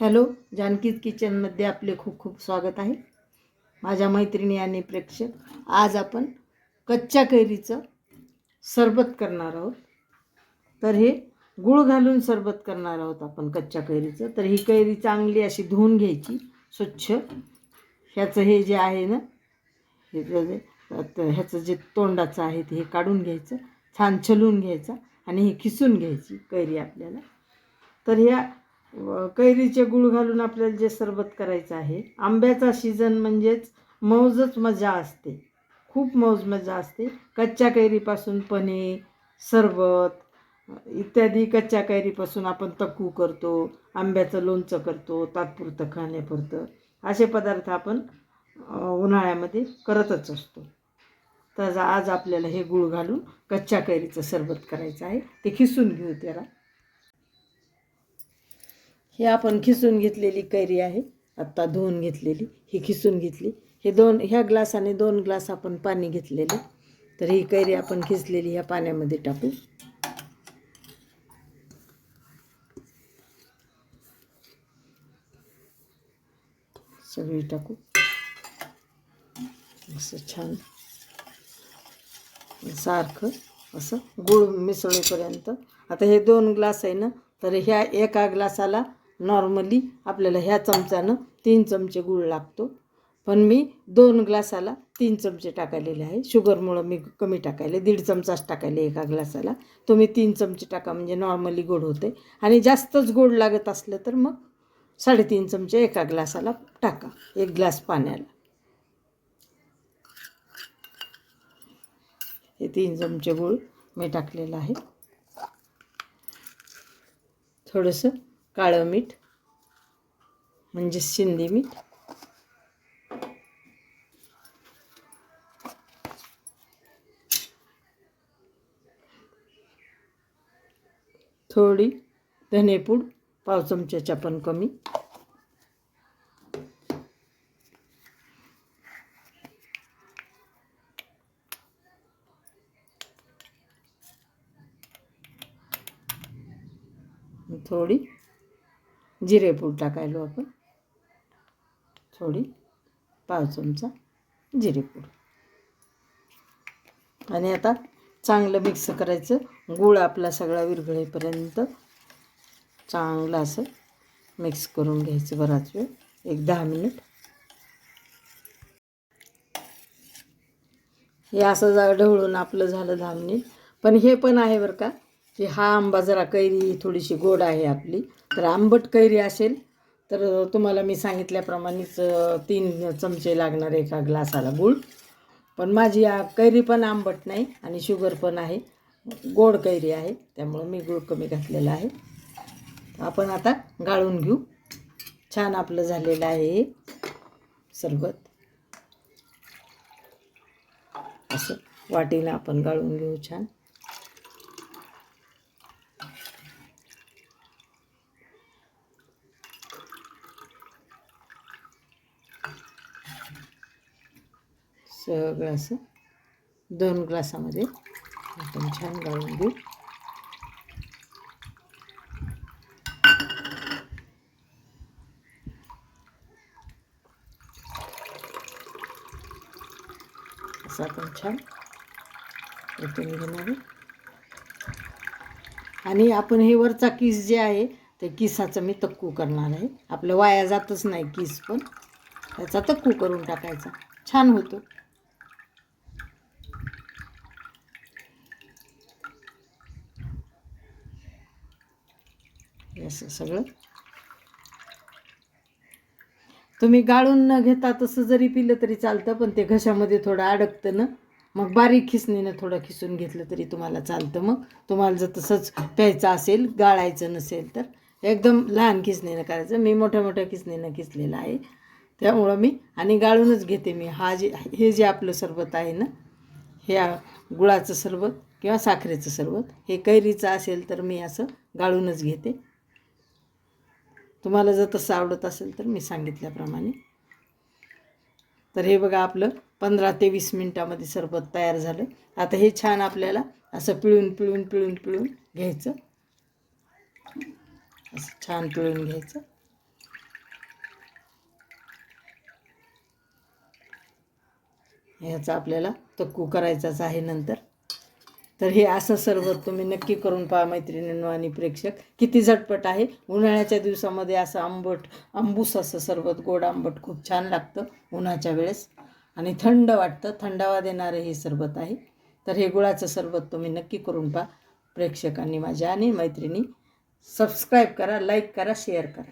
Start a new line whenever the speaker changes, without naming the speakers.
Hello जानकीज किचनमध्ये आपले खूप खूप स्वागत आहे. माझ्या मैत्रिणी आणि प्रेक्षक आज आपण कच्च्या कैरीचं सरबत करणार आहोत. तर हे गुळ घालून सरबत करणार आहोत आपण कच्च्या कैरीचं. तर ही कैरी चांगली अशी धुवून घ्यायची स्वच्छ. ह्याचं हे जे आहे ना हे ह्याचं जे तोंडाचं आहे ते हे काढून घ्यायचं छान छलून घ्यायचं आणि हे खिसून घ्यायची कैरी आपल्याला. तर ह्या कैरीचे गुळ घालून आपल्याला जे सरबत करायचं आहे. आंब्याचा सीझन म्हणजेच मौजच मजा असते. खूप मौज मजा असते. कच्च्या कैरीपासून पनीर सरबत इत्यादी कच्च्या कैरीपासून आपण तक्कू करतो आंब्याचं लोणचं करतो तात्पुरतं खाण्यापुरतं. असे पदार्थ आपण उन्हाळ्यामध्ये करतच असतो. तर आज आपल्याला हे गुळ घालून कच्च्या कैरीचं सरबत करायचं आहे. ते खिसून घेऊ त्याला. ही आपण खिसून घेतलेली कैरी आहे. आत्ता धुवून घेतलेली. ही खिसून घेतली. हे दोन ह्या ग्लासाने दोन ग्लास आपण पाणी घेतलेले. तर ही कैरी आपण खिसलेली ह्या पाण्यामध्ये टाकू. सगळी टाकू. असं छान. सारखं असं गुळ मिसळेपर्यंत. आता हे दोन ग्लास आहे ना तर ह्या एका ग्लासाला नॉर्मली आपल्याला ह्या चमचानं तीन चमचे गुळ लागतो. पण मी दोन ग्लासाला तीन चमचे टाकायलेले आहे. शुगरमुळं मी कमी टाकायले. दीड चमचाच टाकायले एका ग्लासाला. तुम्ही तीन चमचे टाका म्हणजे नॉर्मली गोड होते. आणि जास्तच गोड लागत असलं तर मग साडेतीन चमचे एका ग्लासाला टाका. एक ग्लास पाण्याला. हे तीन चमचे गूळ मी टाकलेलं आहे. थोडंसं काळं मीठ म्हणजे शिंदी मीठ. थोडी धनेपूड पाव चमच्याच्या पण कमी. थोडी जिरेपूड टाकायलो आपण. थोडी पाव चमचा जिरेपूड आणि आता चांगलं मिक्स करायचं. गूळ आपला सगळा विरघळेपर्यंत चांगलं असं मिक्स करून घ्यायचं बराच वेळ. एक दहा मिनिट हे असं जा ढवळून आपलं झालं दहा मिनिट पण हे पण आहे बरं का की हा आंबा जरा कैरी थोडीशी गोड आहे आपली. तर आंबट कैरी असेल तर तुम्हाला मी सांगितल्याप्रमाणेच तीन चमचे लागणार एका ग्लासाला गूळ. पण माझी आ कैरी पण आंबट नाही आणि शुगर पण आहे. गोड कैरी आहे त्यामुळं मी गूळ कमी घातलेला आहे. आपण आता गाळून घेऊ. छान आपलं झालेलं आहे हे सरबत. असं वाटीनं आपण गाळून घेऊ छान. सगळं असं दोन ग्लासामध्ये आपण छान गाळून घेऊ. असं आपण छान ओतून घेणार आहे. आणि आपण हे वरचा किस जे आहे ते किसाचं मी तक्कू करणार आहे. आपलं वाया जातच नाही किस पण. त्याचा तक्कू करून टाकायचा. छान होतो. हे असं सगळं? तुम्ही गाळून न घेता तसं जरी पिलं तरी चालतं पण ते घशामध्ये थोडं अडकतं ना? मग बारीक खिसणीनं थोडं खिसून घेतलं तरी तुम्हाला चालतं मग? तुम्हाला जर तसंच प्यायचं असेल गाळायचं नसेल तर? एकदम लहान खिसणीनं करायचं. मी मोठ्या मोठ्या खिसणीनं खिसलेलं आहे. त्यामुळं मी आणि गाळूनच घेते मी. हा जे हे जे आपलं सरबत आहे ना? हे गुळाचं सरबत किंवा साखरेचं सरबत हे कैरीचं असेल तर मी असं गाळूनच घेते. तुम्हाला जर तसं आवडत असेल तर मी सांगितल्याप्रमाणे. तर हे बघा आपलं पंधरा ते वीस मिनटामध्ये सरबत तयार झालं. आता हे छान आपल्याला असं पिळून पिळून पिळून पिळून घ्यायचं. असं छान पिळून घ्यायचं. ह्याचा आपल्याला तक्कू करायचाच आहे नंतर. तर हे असं सरबत तुम्ही नक्की करून पहा मैत्रिणींनो आणि प्रेक्षक. किती झटपट आहे. उन्हाळ्याच्या दिवसामध्ये असं आंबट आंबूस असं सरबत गोड आंबट खूप छान लागतं उन्हाच्या वेळेस. आणि थंड वाटतं. थंडावा देणारं हे सरबत आहे. तर हे गुळाचं सरबत तुम्ही नक्की करून पहा. प्रेक्षकांनी माझ्या आणि मैत्रिणी सबस्क्राईब करा लाईक करा शेअर करा.